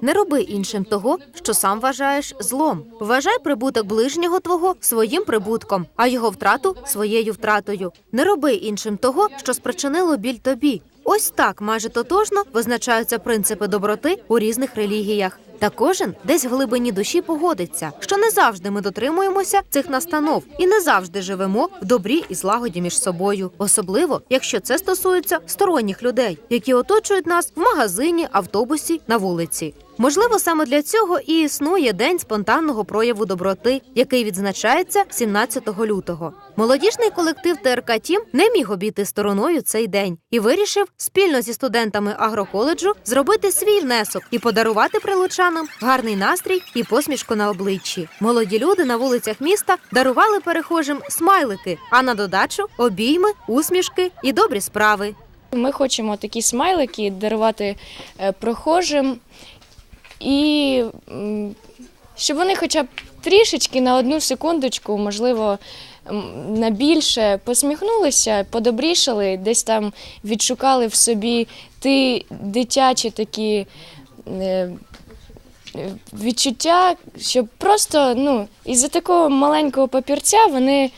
Не роби іншим того, що сам вважаєш злом. Вважай прибуток ближнього твого своїм прибутком, а його втрату своєю втратою. Не роби іншим того, що спричинило біль тобі. Ось так майже тотожно визначаються принципи доброти у різних релігіях. Та кожен десь в глибині душі погодиться, що не завжди ми дотримуємося цих настанов і не завжди живемо в добрі і злагоді між собою, особливо якщо це стосується сторонніх людей, які оточують нас в магазині, автобусі, на вулиці. Можливо, саме для цього і існує день спонтанного прояву доброти, який відзначається 17 лютого. Молодіжний колектив ТРК Тім не міг обійти стороною цей день і вирішив спільно зі студентами агроколеджу зробити свій внесок і подарувати прилучанам гарний настрій і посмішку на обличчі. Молоді люди на вулицях міста дарували перехожим смайлики, а на додачу обійми, усмішки і добрі справи. Ми хочемо такі смайлики дарувати е, прохожим і щоб вони хоча б трішечки на одну секундочку, можливо, на більше посміхнулися, подобрішали, десь там відшукали в собі ті дитячі такі. е, Відчуття, щоб просто ну, із-за такого маленького папірця вони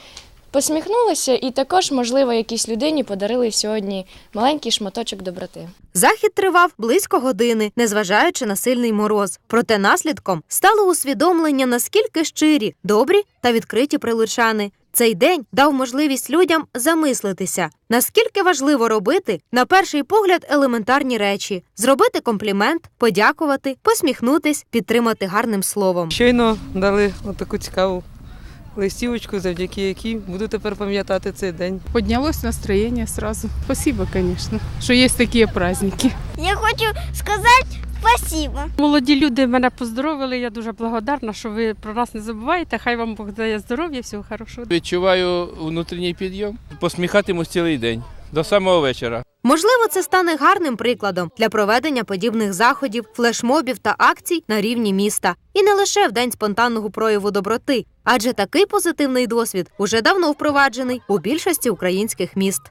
посміхнулися і також, можливо, якійсь людині подарили сьогодні маленький шматочок доброти. Захід тривав близько години, незважаючи на сильний мороз. Проте наслідком стало усвідомлення, наскільки щирі, добрі та відкриті прилучани. Цей день дав можливість людям замислитися, наскільки важливо робити на перший погляд елементарні речі: зробити комплімент, подякувати, посміхнутись, підтримати гарним словом. Щойно дали таку цікаву листівочку, завдяки якій буду тепер пам'ятати цей день. Поднялось настроєння сразу. Спасибо, звісно, що є такі праздники. Я хочу сказати спасибо. Молоді люди мене поздоровили. Я дуже благодарна, що ви про нас не забуваєте. Хай вам Бог дає здоров'я, всього хорошого. Відчуваю внутрішній підйом. Посміхатимусь цілий день до самого вечора. Можливо, це стане гарним прикладом для проведення подібних заходів, флешмобів та акцій на рівні міста, і не лише в день спонтанного прояву доброти, адже такий позитивний досвід уже давно впроваджений у більшості українських міст.